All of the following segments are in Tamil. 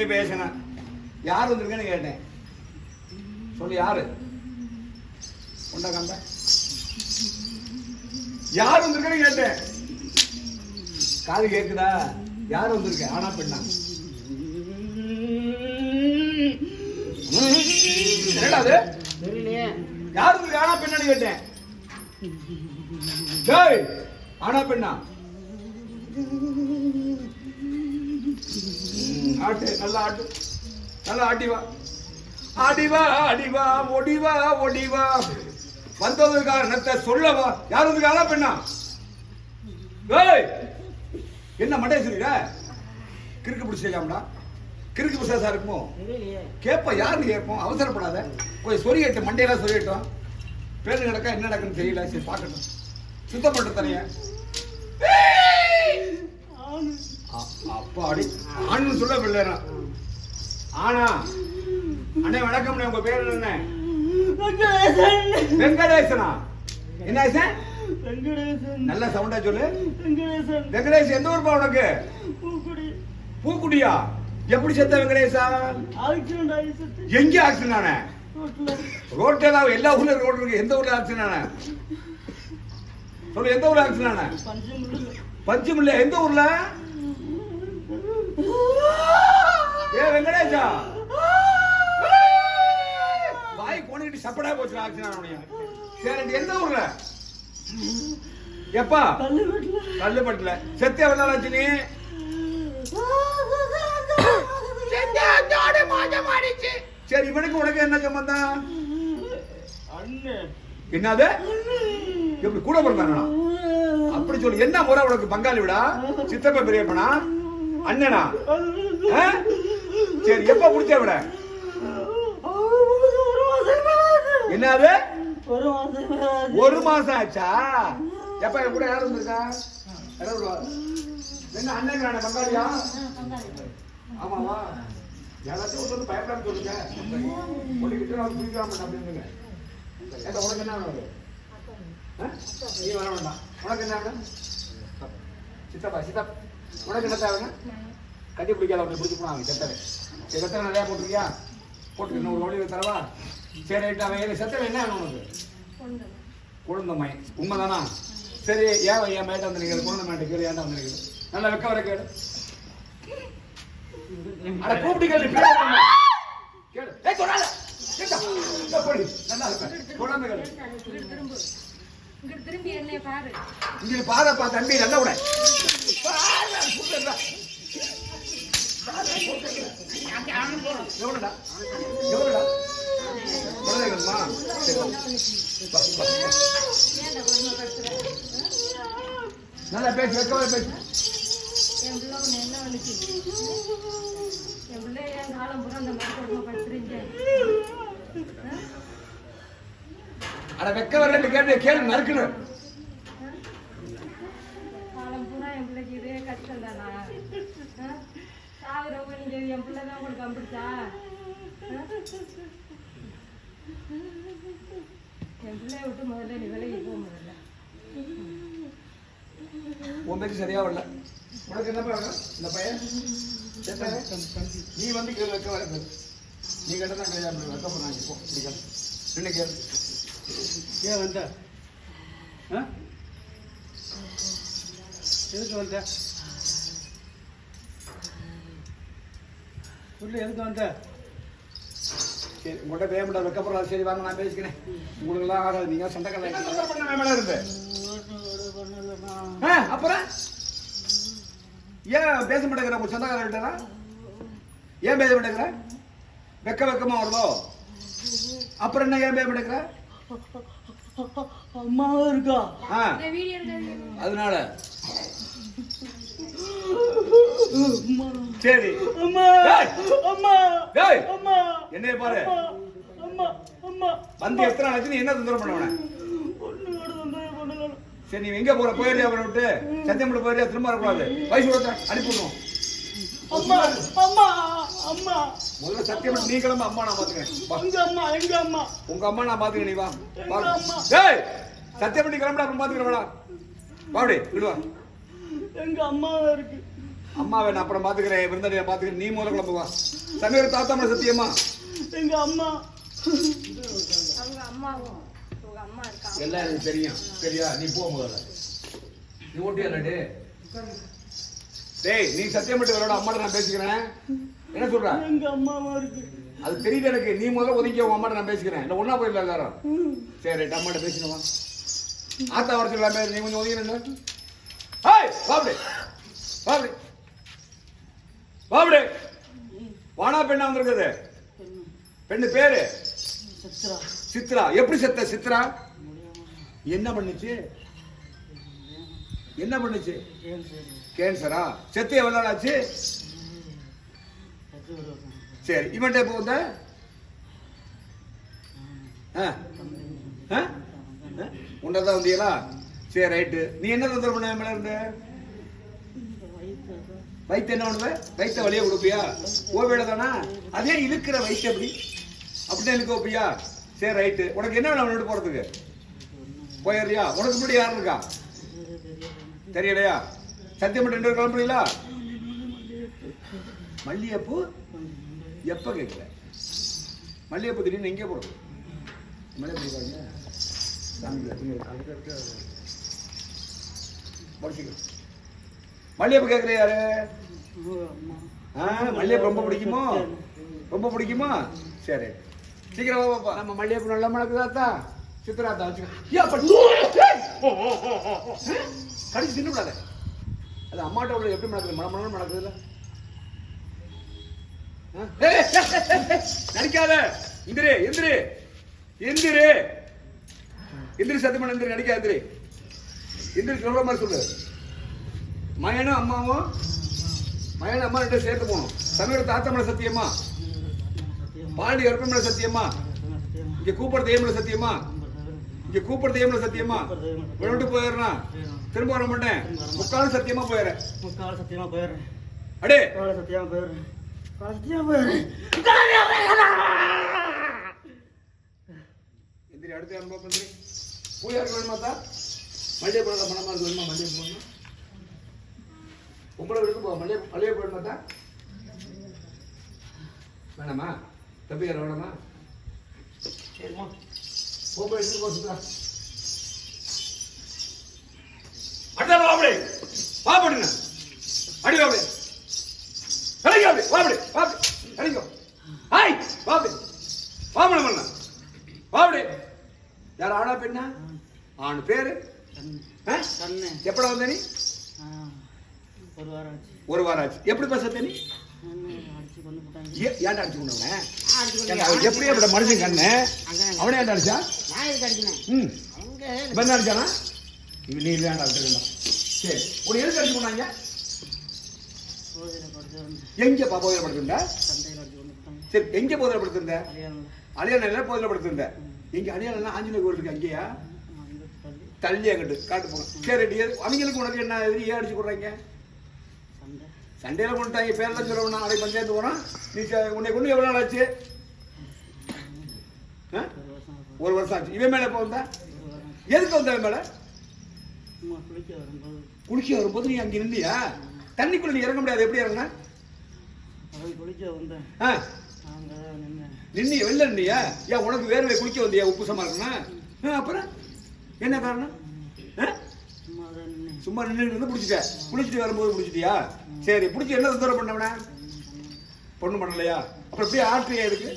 நின்று பேசினேன் யார் வந்திருக்கேன்னு கேட்டேன். சொல்லு யாரு? உண்ட கண்ட? யார் வந்திருக்கேன்னு கேட்டேன். காது கேக்குதா? யார் வந்திருக்க? ஆனா பெண்ணா? என்னடா அது? யார் வந்திருக்க? ஆனா பெண்ணான்னு கேட்டேன். ஆனா பெண்ணா? ஆட்டு நல்லா ஆட்டு. நல்லா ஆட்டி வா. ஆடி வா ஆடி வா ஒடி வா ஒடி வா. வந்தது காரணத்தை சொல்லவா. யார் வந்து ஆனா பெண்ணா? டேய் என்ன மண்டைய சொல்லிட கிறுக்கு பிடிச்சாம்டா கிறுக்கு பிடிச்சா இருக்குமோ? தெரியலையே யாருன்னு கேட்போம். அவசரப்படாத. கொஞ்சம் சொரியட்டும் மண்டையெல்லாம் சொரியட்டும் பேரு நடக்கா என்ன நடக்குன்னு தெரியல. சரி பார்க்கட்டும். சுத்தம் பண்ணிட்டு தனியா. அப்பாடி ஆண்னு சொல்ல பிள்ளைனா ஆனா அண்ணே வணக்கம் உங்க பேர் என்ன வெங்கடேசன். வெங்கடேசனா? என்ன நல்ல சவுண்டா சொல்லு. வெங்கடேசன். வெங்கடேஷ் எந்த ஊர்ப்பா உனக்கு? பூக்குடி. பூக்குடியா? எப்படி செத்த வெங்கடேஷா எங்க ஆக்சிடென்ட் ஆன? ரோட்ல. தான் எல்லா ஊர்ல ரோடு இருக்கு. எந்த ஊர்ல ஆக்சிடென்ட் ஆன? சொல்லு எந்த ஊர்ல ஆக்சிடென்ட் ஆன? பஞ்சமில்ல. எந்த ஊர்ல? ஏ வெங்கடேஷா. வாய் கோணிக்கிட்டு சப்படா போச்சு ஆனவனையா சரி எந்த ஊர்ல? எப்பா? கல்லு வீட்டுல கல்லுப்பட்டுல. செத்தே எவ்வளவு நாள் ஆச்சு நீ? சரி இவனுக்கு உனக்கு என்ன சம்பந்தம்? அண்ணன் என்னது? எப்படி கூட பிறந்தாங்களா அப்படி சொல்லு. என்ன முறை உனக்கு பங்காளி விடா? சித்தப்ப பெரியப்பனா? அண்ணனா? சரி எப்ப புடிச்ச விட என்னது ஒரு மாசம் ஆகுது. ஒரு ஆச்சா? எப்ப என் கூட யாரும் இருக்கா யாராவது வா. என்ன அண்ணன் பங்காளியா? ஆமாவா? யாராச்சும் ஒருத்தர் வந்து பயப்படாம சொல்லுங்க. ஒன்றுக்கிட்ட அவர் பிடிக்காம அப்படின்னு ஏண்டா, உனக்கு என்ன வேணும் ஆ? நீ வர வேண்டாம். உனக்கு என்ன வேணும் சித்தப்பா சித்தப்பா உனக்கு என்ன தேவைங்க? கட்டி பிடிக்காத அவனை பிடிச்சி போனாங்க செத்தவை சரி வெத்தலை நிறையா போட்டிருக்கியா? போட்டு இன்னும் ஒரு ஒளி தரவா? சரி ரைட் அவன் ஏழு செத்தவை என்ன வேணும் உனக்கு? குழந்தம்மை. உண்மைதானா? சரி ஏன் என் மேட்ட வந்து நிற்கிறது குழந்தை மேட்ட கேளு ஏன்டா வந்து நிற்கிறது நல்லா வெக்க வர கேளு. அட கூப்பிட்டு கேளு பேர் என்ன? கேளு. ஏய் தொடாத கேட்டா? இந்த போடி. நல்லா இருக்க குழந்தை கேளு. இங்கிட்டு திரும்பி என்னைய பாரு. இங்க பாதப்பா தம்பி நல்லா விட எவ்வளோடா எவ்வளோடா குழந்தைகள்மா நல்லா பேசு வெக்கவே பேசு. என் பிள்ளை என்ன வந்துச்சு என் பிள்ளை என் காலம் பூரா அந்த மாதிரி கொடுமைப்படுத்துறீங்க அட வெக்க வரல கேட்டு கேளு நறுக்கணும் காலம் பூரா என் பிள்ளைக்கு இதே கஷ்டம் தானா சாகுறவங்க நீங்க என் பிள்ளை தான் உங்களுக்கு அம்பிடுச்சா? என் பிள்ளைய விட்டு முதல்ல நீ விலகி போக முதல்ல. உன் பேச்சு சரியா வரல. உனக்கு என்ன வேணும் இந்த பையன்? நீ வந்து கேளு வைக்க வர நீ கேட்டதான் கிடையாது வைக்க போறாங்க போ பிடிக்கல நின்று கேளு. ஏன் வந்த? எதுக்கு வந்த? சொல்லு எதுக்கு வந்த? சரி உங்கள்கிட்ட பேமெண்ட் வைக்கப்படுறா சரி வாங்க நான் பேசிக்கிறேன். உங்களுக்கு எல்லாம் ஆகாது. நீங்க சொந்தக்காரங்க என்ன தொந்தரவு பண்ண மேல இருந்து? ஆ, அப்புறம்? ஏன் பேச மாட்டேங்கிற? உங்க சொந்தக்காரர்கிட்ட ஏன் பேச மாட்டேங்கிற? வெக்க வெக்கமா வருதோ? அப்புறம் என்ன ஏன் பேச மாட்டேங்கிற? அம்மாவும் இருக்கா? அதனால. சரி. அம்மா. அம்மா டேய். அம்மா என்னைய பாரு. அம்மா அம்மா வந்து எத்தனை ஆச்சு? நீ என்ன தொந்தரவு பண்ண உன? ஒண்ணு கூட தொந்தரவு பண்ணல. சரி நீ எங்க போற? போயிடுறியா அவரை விட்டு? சத்தியம்பட்டு போயிடுறியா? திரும்ப வரக்கூடாது. வயசு கொடுத்த அனுப்பி விடுவோம் அம்மா அம்மா அம்மா. முதல்ல சத்தியம்பட்டு நீ கிளம்ப அம்மா நான் பாத்துக்கிறேன். எங்க அம்மா எங்க அம்மா? உங்க அம்மா நான் பாத்துக்கிறேன் நீ வா. அம்மா? டேய் சத்தியம்பட்டி கிளம்புடா அப்புறம் பாத்துக்கிறேன் வாடா. வாடி விடுவா எங்க அம்மா இருக்கு. அம்மாவை நான் அப்புறம் பாத்துக்கிறேன் விருந்தாளியை பாத்துக்கிறேன். நீ முதல்ல கிளம்பு வா. சமையல் தாத்தா மேல சத்தியமா? எங்க அம்மா. அவங்க அம்மாவும் உங்க அம்மா இருக்கா எல்லாம் எனக்கு தெரியும். சரியா? நீ போ முதல்ல. நீ ஓட்டியா நட்டு டேய் நீ சத்தியம் மட்டும் விளையாட அம்மாட்ட நான் பேசிக்கிறேன். என்ன சொல்ற? எங்க அம்மாவா இருக்கு. அது தெரியுது எனக்கு. நீ முதல்ல ஒதுக்கி உன் அம்மாட்ட நான் பேசிக்கிறேன். இல்லை ஒன்றா போயிடல எல்லாரும். சரி அம்மாட்ட பேசினவா ஆத்தா வர சொல்லாமே நீ கொஞ்சம் ஒதுங்கி நின்று ஹாய் பாபுடே பாபுடே பாபுடே வானா பெண்ணா வந்திருக்குது. பெண்ணு பேரு? சித்ரா. எப்படி செத்த சித்ரா? என்ன பண்ணுச்சு? என்ன பண்ணுச்சு? கேன்சரா? செத்து எவ்வளவு நாள் ஆச்சு? சரி இவன்ட்ட எப்போ வந்த? உண்டதான் வந்தீங்களா சரி ரைட்டு. நீ என்ன தொந்தரவு பண்ண மேல இருந்த? வயிற்று என்ன பண்ணுவ? வயிற்ற வழியை கொடுப்பியா? ஓவேட தானா? அதே இழுக்கிற வயிற்று எப்படி? அப்படின்னு இழுக்க வைப்பியா? சரி ரைட்டு உனக்கு என்ன வேணும் அவனோட போகிறதுக்கு போயிடுறியா? உனக்கு முன்னாடி யார் இருக்கா? தெரியலையா? சத்தியம் ரெண்டு பேரும் கிளம்புறீங்களா? மல்லிகைப்பூ? எப்போ கேட்கல? மல்லிகைப்பூ திடீர்னு எங்கே போடுறது மல்லிகைப்பூ பாருங்க மல்லிகைப்பூ கேட்குற யாரு? மல்லிகைப்பூ ரொம்ப பிடிக்குமோ? ரொம்ப பிடிக்குமா? சரி. சீக்கிரம் வா பாப்பா நம்ம மல்லிகைப்பூ நல்லா மணக்குதாத்தா சித்திராத்தா வச்சுக்க. கடிச்சு தின்னு அது அம்மாட்ட உள்ள எப்படி மணக்குது? மன மனம் மணக்குதுல்ல ஆ? நடிக்காத. இந்திரே இந்திரே. இந்திரே. இந்திரி சத்தியமான இந்திரி நடிக்காத இந்திரி. எந்திரி சொல்ற மாதிரி சொல்லு. மயனும் அம்மாவும் மயனும் அம்மா ரெண்டு சேர்த்து போகணும். சமீர தாத்தமலை சத்தியமா? பாண்டி கருப்பமலை சத்தியமா? இங்க கூப்பிடுற தெய்வமலை சத்தியமா? இங்க கூப்பிடுற தெய்வமலை சத்தியமா? விட்டு போயிடுறேன் திரும்ப வர மாட்டேன். முக்காலும் சத்தியமா போயிடுறேன். முக்கால சத்தியமா போயிடுறேன். அடே! சத்தியமா போயிடுறேன். சத்தியமா போயிடுறேன். எந்திரி அடுத்த அனுபவம் பண்றி பூயாருக்கு வேணுமா தா மல்லிகை பழம் மனமா இருக்கு வேணுமா? மல்லிகை போடணும் உங்களை இருக்கு போ. மல்லிகை மல்லிகை போடணுமா தா வேணாமா? தம்பியார் வேணாமா? சரிம்மா போ. போய் எடுத்துட்டு போ சுத்தா அடுத்த வாபடி வாபடுங்க அடி வாபடி கலைங்க அப்படி வாபடி வாபடி கலைங்க ஹாய் வாபடி வாபடி பண்ண வாபடி யார் ஆனா பெண்ணா? ஆண் பேரு? எப்படா வந்த நீ? ஒரு வாரம் ஆச்சு. ஒரு வாரம் ஆச்சு. எப்படி பேச ஏ- ஏன்டா அடிச்சு கொண்டவன எப்படி அப்படி மனுஷன் கண்ணு? அவனே ஏன்டா அடிச்சா? ம். என்ன அடிச்சானா? இவன் நீ இல்லையாண்டா விட்டுருந்தா சரி. உன்னை எதுக்கு அடிச்சு கொண்டாங்க? எங்க போதில் படுத்திருந்த சரி எங்க போதில் படுத்திருந்த அலியானில் போதில் படுத்திருந்த அலியானா ஆஞ்சநேயர் கோயில் இருக்கு. அங்கேயா? தள்ளி அங்கிட்டு. காட்டு போங்க சரி அவங்களுக்கு உனக்கு என்ன எதிரி? ஏன் அடிச்சு கொடுறாங்க சண்டையில் கொண்டுட்டாங்க. பேர்லாம் சொல்லுவோம் நாளைக்கு பஞ்சாயத்து போனால் நீ உன்னை கொண்டு எவ்வளோ நாள் ஆச்சு? ஆ? ஒரு வருஷம் ஆச்சு. இவன் மேலே எப்போ வந்தா? எதுக்கு வந்த இவன் மேலே? குளிக்க வரும்போது நீ அங்கே நின்றியா தண்ணிக்குள்ள நீ இறங்க முடியாது. எப்படி இறங்க அவன் குளிக்க ஆ வெளில நின்னியா? ஏன் உனக்கு வேர்வை குளிக்க வந்தியா? உப்பு சமா இருக்குன்னா ஆ, அப்புறம்? என்ன காரணம் ஆ? சும்மா தான் நின்னேன் சும்மா நின்று இருந்து பிடிச்சிட்ட. குளிச்சுட்டு வரும்போது பிடிச்சிட்டியா? சரி பிடிச்சி என்ன தொந்தரவு பண்ணவன? பொண்ணு பண்ணலையா? அப்புறம் எப்படி ஆட்டுறியா இருக்கு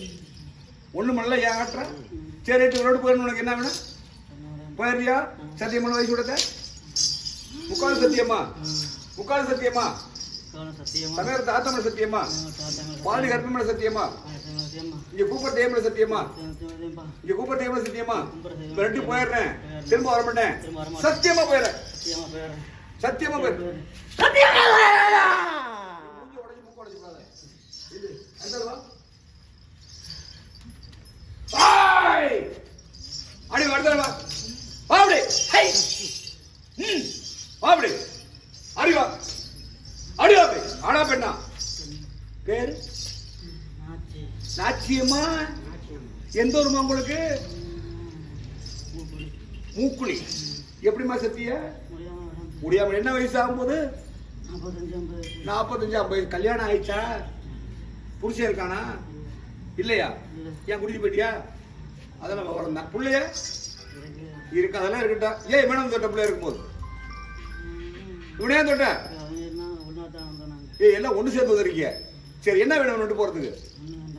ஒன்றும் பண்ணல ஏன் ஆட்டுற? சரி ரைட்டு ரோடு போயிடணும் உனக்கு என்ன வேணும்? போயிடுறியா சத்தியமான வயசு கொடுத்த? முக்கால் சத்தியமா? முக்கால் சத்தியமா? காலம் சத்தியமா சத்தியம்மா சத்தியமா? பாலி கர்ப்பமன சத்தியமா? இங்க கூப்பிட்ட தேமல சத்தியமா? இங்க கூப்பிட்ட தேமல சத்தியமா? ரெண்டு போயிடுறேன். திரும்ப வர மாட்டேன் திரும்ப வர மாட்டேன். சத்தியமா போயிடுறேன். சத்தியமா போயிடுறேன் சத்தியமா! அடி வருதா வாபடி ஹை ம் வாபடி அடி வா அடி வாபடி பெண்ணா பேரு நாச்சியம்மா எந்த ஊருமா உங்களுக்கு மூக்குழி எப்படிம்மா சத்திய முடியாம முடியாம என்ன வயசு ஆகும்போது? நாற்பத்தஞ்சு ஐம்பது. கல்யாணம் ஆயிடுச்சா? புருஷன் இருக்கானா? இல்லையா? இல்லை. ஏன் குடிச்சு போயிட்டியா? அதெல்லாம் விவரம் தான் பிள்ளைய இருக்கு அதெல்லாம் இருக்கட்டும் ஏன் இவனும் தொட்ட பிள்ளை இருக்கும்போது? இவனே தொட்ட? ஏய் எல்லாம் ஒன்று சேர்ந்து வந்திருக்கீங்க சரி என்ன வேணும் விட்டு வேண்டாம்.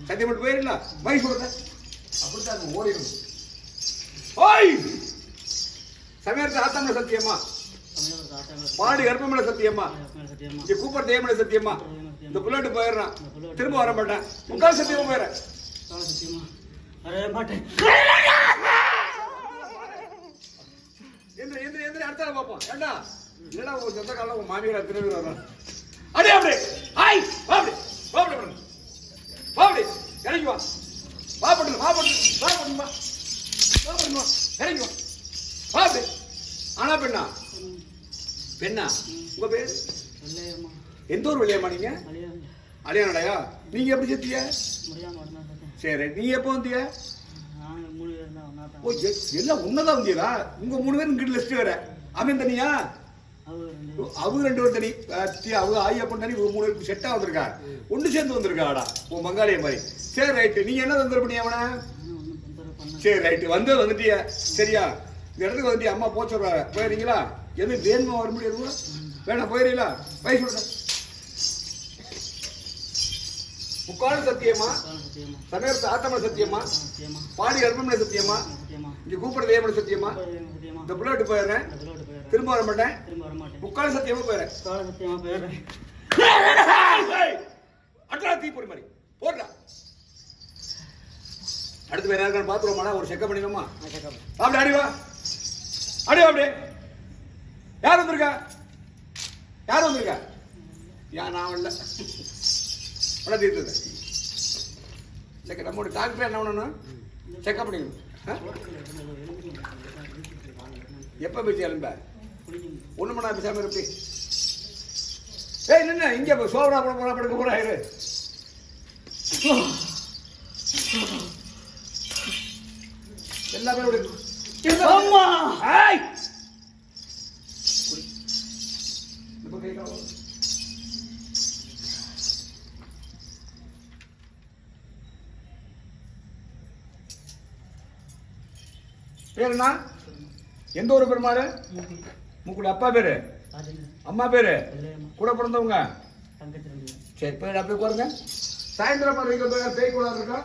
சத்தியம் மட்டும் போயிடல மைக் சொல்லுங்க அப்படித்தான் ஓடிடும். ஓய்! சமயத்து ஆத்தமல சத்தியம்மா. பாடி கர்ப்பமல சத்தியம்மா. சத்தியமா இங்க கூப்பிட தேவமல சத்தியம்மா. இந்த புல்லட்டு போயிடுறான். திரும்ப வர மாட்டேன். முக்கால் சத்தியமா போயிடுறேன். கால சத்தியமா வரவே மாட்டேன் அடுத்த பார்ப்போம். ஏண்டா? என்னடா உன் சொந்த காலம் உன் மாமியார் திரும்பி வரும் அடே அப்படி ஹாய் அப்படி எந்த ஊர் வெளியம்மா நீங்க? மலையாளம் நீங்க எப்படி செத்திய சரி நீ எப்போ வந்தீங்க தான் ஓ எல்லாம் உன்னதான் வந்தியதா? உங்க மூணு பேரும் இங்கிட்டு லிஸ்ட் வேற. அவன் தனியா? ரெண்டு அவங்க ரெண்டு பேரும் தனி. அத்தி அவங்க ஆயப்பன் தனி ஒரு மூணு பேருக்கு செட்டா வந்திருக்கா? ஒண்ணு சேர்ந்து வந்திருக்காடா? உன் பங்காளிய மாதிரி. சரி ரைட்டு நீங்க என்ன தொந்தரவு பண்ணி அவன? சரி ரைட்டு வந்து வந்துட்டிய. சரியா? இந்த இடத்துக்கு வந்துட்டிய. அம்மா போச்சு போயிடுறீங்களா? போயிருங்களா எது வேணுமா? வர முடியாது வேணாம் போயிடுறீங்களா? வயசு சொல்றேன். முக்கால் சத்தியமா? கால சத்தியமா சமயத்து சத்தியமா? பாடி கர்ப்பமனை சத்தியமா? இங்க கூப்பிட தேவமனை சத்தியமா? இந்த புள்ளட்டு போயிடுறேன். திரும்ப வர மாட்டேன். திரும்ப முக்கால் சத்தியமா போயிடுறேன். கால சத்தியமா போயிடுறேன் அட்ரா தீப்பொறி மாதிரி. போடுறா. அடுத்து வேற யாருக்கான பாத்துருவோமாடா ஒரு செக்கப் பண்ணிடுவோமா அப்படி அடி வா. அடி அப்படி யார் வந்திருக்கா? யார் வந்திருக்கா? யா நான் வரல. உடனே தீர்த்தது செக்க நம்மளோட டாக்டர் என்ன பண்ணணும்? செக்கப் பண்ணிக்கணும்? எப்ப போய் எழும்ப ஒண்ணு மணி நேரம் பேசாம இருப்பி ஏய் நின்ன இங்க போ, சோபரா போட போறா படுக்க போறா இரு. எல்லாமே பேர் என்ன எந்த ஊர் பெருமாள்? முக்குடி அப்பா பேரு? அம்மா பேரு? கூட பிறந்தவங்க? பேர். சரி போய் அப்படியே போறங்க சாயந்தரம் மாதிரி பேய் கூட இருக்கா?